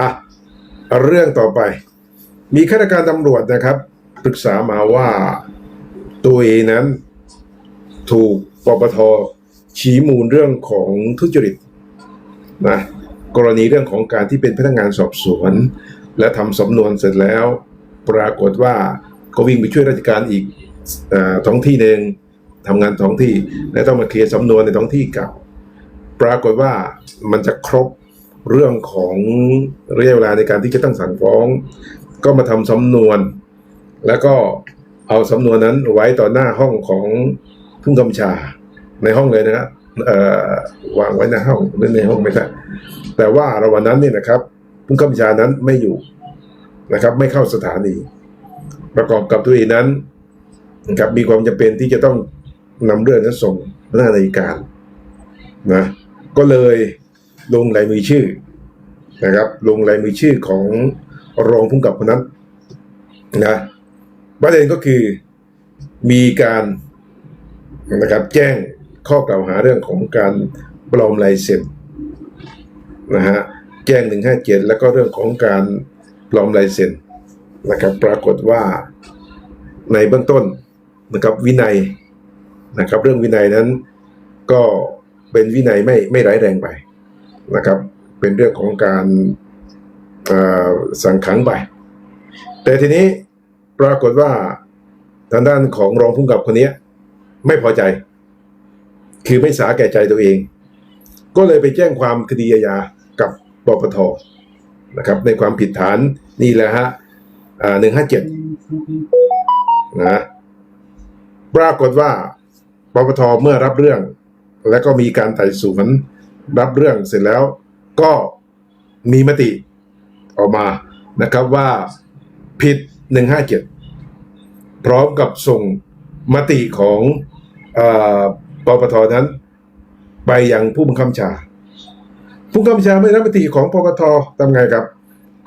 อะ เรื่องต่อไป มีข้าราชการตำรวจนะครับ ปรึกษามาว่าตัวเองนั้น ถูกปปทชี้มูลเรื่องของทุจริตนะกรณีเรื่องของการที่เป็นพนักงานสอบสวน และทำสำนวนเสร็จแล้ว ปรากฏว่าก็วิ่งไปช่วยราชการอีกอท้องที่หนึ่งทำงานท้องที่ และต้องมาเคลียร์สำนวนในท้องที่เก่า ปรากฏว่ามันจะครบ เรื่องของระยะเวลาในการที่จะตั้งสั่งฟ้อง ก็มาทำสำนวน แล้วก็เอาสำนวนนั้นไว้ต่อหน้าห้องของผู้กำชาในห้องเลยนะครับวางไว้ในห้องหรือในห้องไม่ใช่แต่ว่าระหว่างนั้นเนี่ยนะครับผู้กำชานั้นไม่อยู่นะครับ ไม่เข้าสถานี ประกอบกับตัวเองนั้นนะครับมีความจำเป็นที่จะต้องนำเรื่องนั้นส่งพนักงานการนะก็เลยลงลายมือชื่อ นะครับ ลงลายมือชื่อของรองผู้กับคนนั้นนะประเด็นก็คือมีการนะครับแจ้งข้อกล่าวหาเรื่องของการปลอมลายเซ็นนะฮะแจ้ง157แล้วก็เรื่องของการปลอมลายเซ็นนะครับ ปรากฏว่าในเบื้องต้นนะครับวินัยนะครับ เรื่องวินัยนั้นก็เป็นวินัยไม่ไม่ร้ายแรงไปนะครับ เป็นเรื่องของการสั่งขังไป แต่ทีนี้ปรากฏว่าทางด้านของรองผู้กำกับคนนี้ไม่พอใจ คือไม่สาแก่ใจตัวเอง ก็เลยไปแจ้งความคดีอาญากับปปทนะครับ ในความผิดฐานนี่แหละฮะหนึ่งห้าเจ็ดนะปรากฏว่าปปทเมื่อรับเรื่อง แล้วก็มีการไต่สวนรับเรื่องเสร็จแล้ว ก็มีมติออกมานะครับว่าผิด 157 พร้อมกับส่งมติของอปปทนั้น ไปยังผู้บังคับบัญชา ผู้บังคับบัญชาไม่รับมติของปปททำไงครับ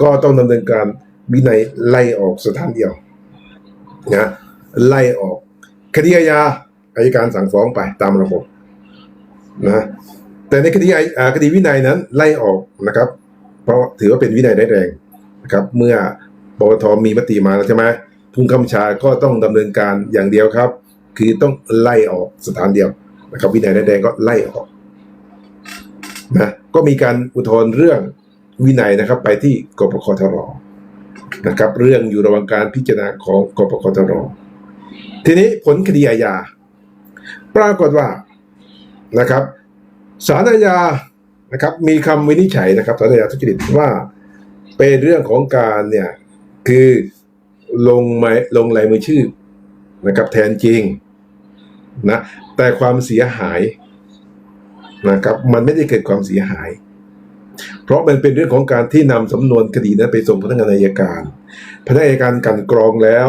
ก็ต้องดำเนินการวินัยไล่ออกสถานเดียวนะไล่ออก คดีอาญาอายการสั่งฟ้องไปตามระบบนะ แต่ในคดีอาอ่าคดีวินัยนั้นไล่ออกนะครับ เพราะถือว่าเป็นวินัยร้ายแรงนะครับ เมื่อปปทมีมติมาแล้วใช่ไหมผู้กำชาก็ต้องดำเนินการอย่างเดียวครับ คือต้องไล่ออกสถานเดียวนะครับ วินัยร้ายแรงก็ไล่ออกนะก็มีการอุทธรณ์เรื่องวินัยนะครับ ไปที่กปคทรนะครับ เรื่องอยู่ระหว่างการพิจารณาของกปคทรทีนี้ผลคดีอาญาปรากฏว่านะครับ ศาลอาญานะครับมีคำวินิจฉัยนะครับศาลอาญาทุจริตว่าเป็นเรื่องของการเนี่ยคือลงไม้ลงลายมือชื่อนะครับแทนจริงนะแต่ความเสียหายนะครับมันไม่ได้เกิดความเสียหาย เพราะมันเป็นเรื่องของการที่นำสำนวนคดีนั้นไปส่งพนักงานอัยการ พนักงานอัยการกันกรองแล้ว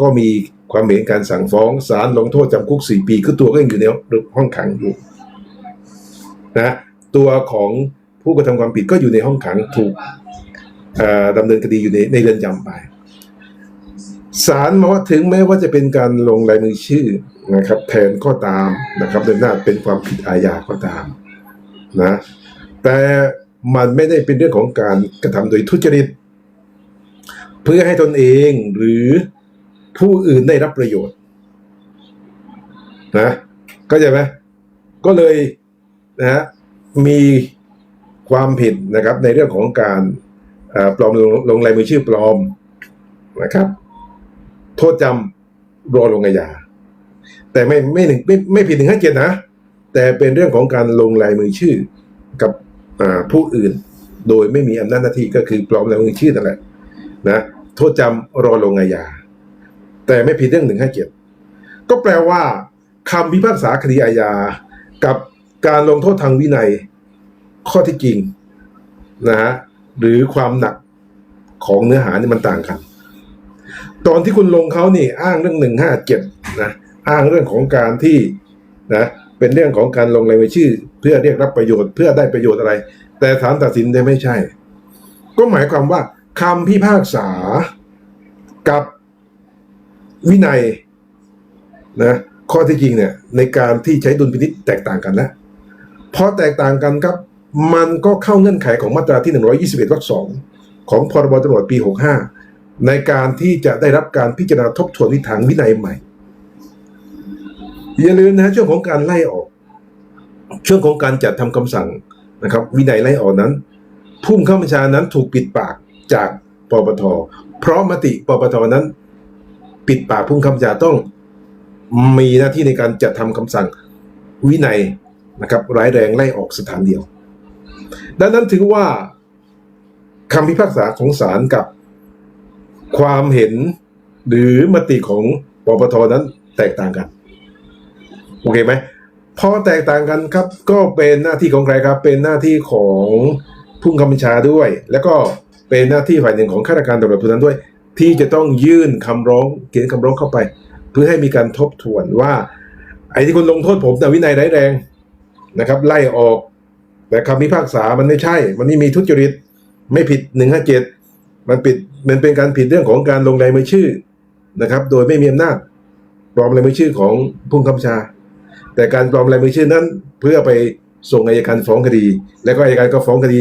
ก็มีความเห็นการสั่งฟ้องศาลลงโทษจำคุกสี่ปีคือตัวก็ยังอยู่ในห้องขังอยู่ นะตัวของผู้กระทำความผิดก็อยู่ในห้องขังถูกเอ่อดำเนินคดีอยู่ในในเรือนจำไปศาลมาว่าถึงแม้ว่าจะเป็นการลงลายมือชื่อนะครับ แทนก็ตามนะครับโดยหน้าเป็นความผิดอาญาก็ตามนะแต่มันไม่ได้เป็นเรื่องของการกระทำโดยทุจริต เพื่อให้ตนเองหรือผู้อื่นได้รับประโยชน์นะก็ใช่ไหมก็เลย นะฮะมีความผิดนะครับในเรื่องของการปลอมลงลงลายมือชื่อปลอมนะครับ โทษจำรอลงอาญาแต่ไม่ไม่หนึ่งไม่ไม่ผิดหนึ่งห้าเจ็ดนะ แต่เป็นเรื่องของการลงลายมือชื่อกับผู้อื่น โดยไม่มีอำนาจหน้าที่ก็คือปลอมลายมือชื่อนั่นแหละนะโทษจำรอลงอาญาแต่ไม่ผิดเรื่องหนึ่งห้าเจ็ดก็แปลว่าคำพิพากษาคดีอาญากับ การลงโทษทางวินัยข้อที่จริงนะฮะหรือความหนักของเนื้อหานี่มันต่างกัน ตอนที่คุณลงเขานี่อ้างเรื่องหนึ่งห้าเจ็ดนะอ้างเรื่องของการที่นะเป็นเรื่องของการลงรายชื่อ เพื่อเรียกรับประโยชน์เพื่อได้ประโยชน์อะไร แต่ศาลตัดสินได้ไม่ใช่ ก็หมายความว่าคำพิพากษากับวินัยนะข้อที่จริงเนี่ยในการที่ใช้ดุลพินิจแตกต่างกันแล้ว พอแตกต่างกันครับ มันก็เข้าเงื่อนไขของมาตราที่ 121วรรคสองของพรบตำรวจปี 65 ในการที่จะได้รับการพิจารณาทบทวนวิถีทางวินัยใหม่ อย่าลืมนะช่วงของการไล่ออก ช่วงของการจัดทำคำสั่งนะครับ วินัยไล่ออกนั้นผู้บังคับบัญชานั้นถูกปิดปากจากปปท เพราะมติปปทนั้น ปิดปากผู้บังคับบัญชาต้องมีหน้าที่ในการจัดทำคำสั่งวินัย นะครับร้ายแรงไล่ออกสถานเดียว ดังนั้นถือว่าคำพิพากษาของศาลกับความเห็นหรือมติของปปทนั้นแตกต่างกัน โอเคไหมพอแตกต่างกันครับ ก็เป็นหน้าที่ของใครครับ เป็นหน้าที่ของผู้กำกับบัญชาด้วย แล้วก็เป็นหน้าที่ฝ่ายหนึ่งของข้าราชการตำรวจผู้นั้นด้วย ที่จะต้องยื่นคำร้องเขียนคำร้องเข้าไป เพื่อให้มีการทบทวนว่า ไอ้ที่คุณลงโทษผมแต่วินัยร้ายแรง นะครับ ไล่ออก แต่คำพิพากษามันไม่ใช่ มันไม่มีทุจริต ไม่ผิดหนึ่งห้าเจ็ดมันผิดมันเป็นการผิดเรื่องของการลงรายมือชื่อนะครับ โดยไม่มีอำนาจปลอมรายมือชื่อของผู้กำชา แต่การปลอมลายมือชื่อนั้น เพื่อไปส่งอายการฟ้องคดี แล้วก็อายการก็ฟ้องคดี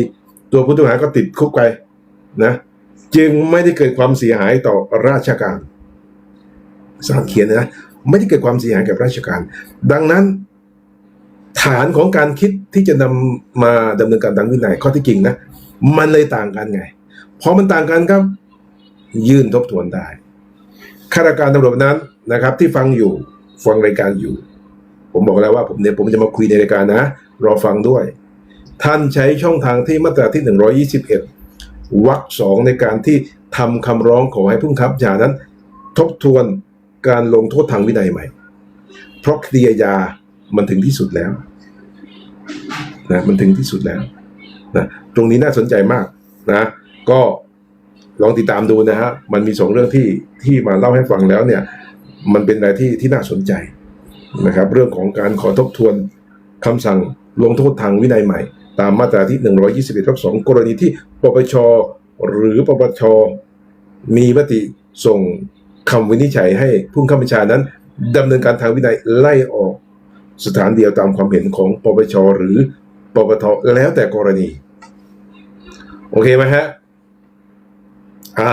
ตัวผู้ต้องหาก็ติดคุกไปนะจึงไม่ได้เกิดความเสียหายต่อราชการศาลเขียนนะ ไม่ได้เกิดความเสียหายกับราชการ ดังนั้น ฐานของการคิดที่จะนำมาดำเนินการทางวินัยข้อที่จริงนะ มันเลยต่างกันไงพอมันต่างกันครับ ยื่นทบทวนได้ข้าราชการตำรวจนั้นนะครับ ที่ฟังอยู่ฟังรายการอยู่ ผมบอกแล้วว่าผมเนี่ยผมจะมาคุยในรายการนะ รอฟังด้วย ท่านใช้ช่องทางที่มาตราที่ 121วรรคสองในการที่ทำคำร้องขอให้ผู้บังคับบัญชานั้น ทบทวนการลงโทษทางวินัยใหม่ เพราะคดีอาญา มันถึงที่สุดแล้วนะมันถึงที่สุดแล้วนะตรงนี้น่าสนใจมากนะ ก็ลองติดตามดูนะฮะมันมีสองเรื่องที่ที่มาเล่าให้ฟังแล้วเนี่ย มันเป็นอะไรที่ที่น่าสนใจนะครับ เรื่องของการขอทบทวนคำสั่งลงโทษทางวินัยใหม่ ตามมาตราที่ 121วรรคสองกรณีที่ปปชหรือปปชมีมติส่งคำวินิจฉัยให้ผู้ข้าบัญชานั้นดำเนินการทางวินัยไล่ออก สถานเดียวตามความเห็นของปปชหรือปปทแล้วแต่กรณี โอเคไหมฮะอะ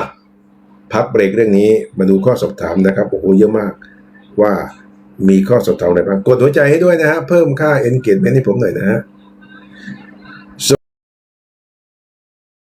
พักเบรกเรื่องนี้มาดูข้อสอบถามนะครับโอ้โหเยอะมากว่ามีข้อสอบถามอะไรบ้างกดหัวใจให้ด้วยนะฮะเพิ่มค่า engagement ให้ผมหน่อยนะฮะ